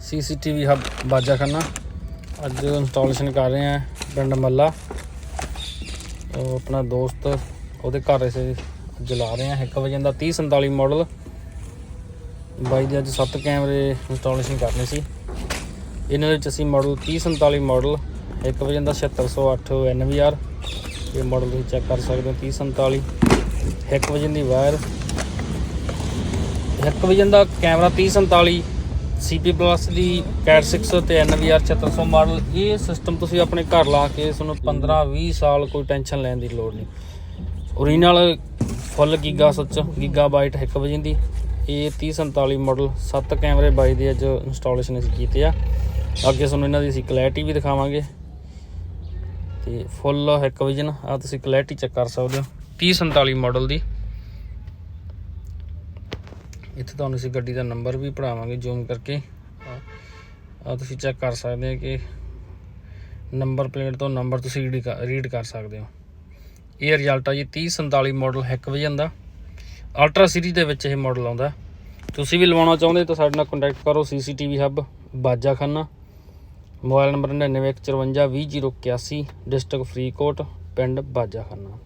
CCTV ਹਬ ਬਾਜਾਖਾਨਾ ਅੱਜ installation ਕਰ ਰਹੇ ਆ ਪਿੰਡ ਮੱਲਾ ਆਪਣਾ ਦੋਸਤ ਉਹਦੇ ਘਰ ਅਸੀਂ ਜਲਾ ਰਹੇ ਆ 1 ਵਜੇ ਦਾ 3047 ਮਾਡਲ ਬਾਈ ਦੇ ਅੱਜ 7 ਕੈਮਰੇ ਇੰਸਟਾਲੇਸ਼ਨ ਕਰਨੇ ਸੀ। ਇਹਨਾਂ ਵਿੱਚ ਅਸੀਂ ਮਾਡਲ 3047 ਮਾਡਲ 1 ਵਜੇ ਦਾ 7608 NVR ਇਹ ਮਾਡਲ ਤੁਸੀਂ ਚੈੱਕ ਕਰ ਸਕਦੇ ਹੋ 3047 1 ਵਜੇ ਦੀ ਵਾਇਰ 1 ਵਜੇ ਦਾ ਕੈਮਰਾ 3047 CP ਪਲੱਸ ਦੀ CAT 6 ਤੇ NVR 7600 ਮਾਡਲ ਇਹ ਸਿਸਟਮ ਤੁਸੀਂ ਆਪਣੇ ਘਰ ਲਾ ਕੇ ਤੁਹਾਨੂੰ 15 20 ਸਾਲ ਕੋਈ ਟੈਨਸ਼ਨ ਲੈਣ ਦੀ ਲੋੜ ਨਹੀਂ। ਓਰੀਜਨਲ ਫੁੱਲ ਗੀਗਾ ਸੱਚ ਗੀਗਾਬਾਈਟ 1 ਵਜੇ ਦੀ। ਇਹ 3047 ਮਾਡਲ 7 ਕੈਮਰੇ ਬਾਈ ਦੇ ਅੱਜ ਇੰਸਟਾਲੇਸ਼ਨ ਅਸੀਂ ਕੀਤੇ ਆ। ਅੱਗੇ ਤੁਹਾਨੂੰ ਇਹਨਾਂ ਦੀ ਅਸੀਂ ਕਲੈਰਿਟੀ ਵੀ ਦਿਖਾਵਾਂਗੇ। ਤੇ ਫੁੱਲ 1 ਵਿਜਨ ਆ ਤੁਸੀਂ ਕਲੈਰਿਟੀ ਚੈੱਕ ਕਰ ਸਕਦੇ ਹੋ। 3047 ਮਾਡਲ ਦੀ। ਇੱਥੇ ਤੁਹਾਨੂੰ ਅਸੀਂ ਗੱਡੀ ਦਾ ਨੰਬਰ ਵੀ ਪੜਾਵਾਂਗੇ ਜ਼ੂਮ ਕਰਕੇ। ਆ ਤੁਸੀਂ ਚੈੱਕ ਕਰ ਸਕਦੇ ਹੋ ਕਿ ਨੰਬਰ ਪਲੇਟ ਤੋਂ ਨੰਬਰ ਤੁਸੀਂ ਰੀਡ ਕਰ ਸਕਦੇ ਹੋ। ਇਹ ਰਿਜ਼ਲਟ ਆ ਜੀ 3047 ਮਾਡਲ ਹੈਕ ਵਿਜਨ ਦਾ ਅਲਟਰਾ ਸੀਰੀਜ਼ ਦੇ ਵਿੱਚ ਇਹ ਮਾਡਲ ਆਉਂਦਾ। ਤੁਸੀਂ ਵੀ ਲਵਾਉਣਾ ਚਾਹੁੰਦੇ ਤਾਂ ਸਾਡੇ ਨਾਲ ਕੰਟੈਕਟ ਕਰੋ CCTV hub Bajakhana. Mobile number 9915520081 district Faridkot, ਪਿੰਡ ਬਾਜਾਖਾਨਾ।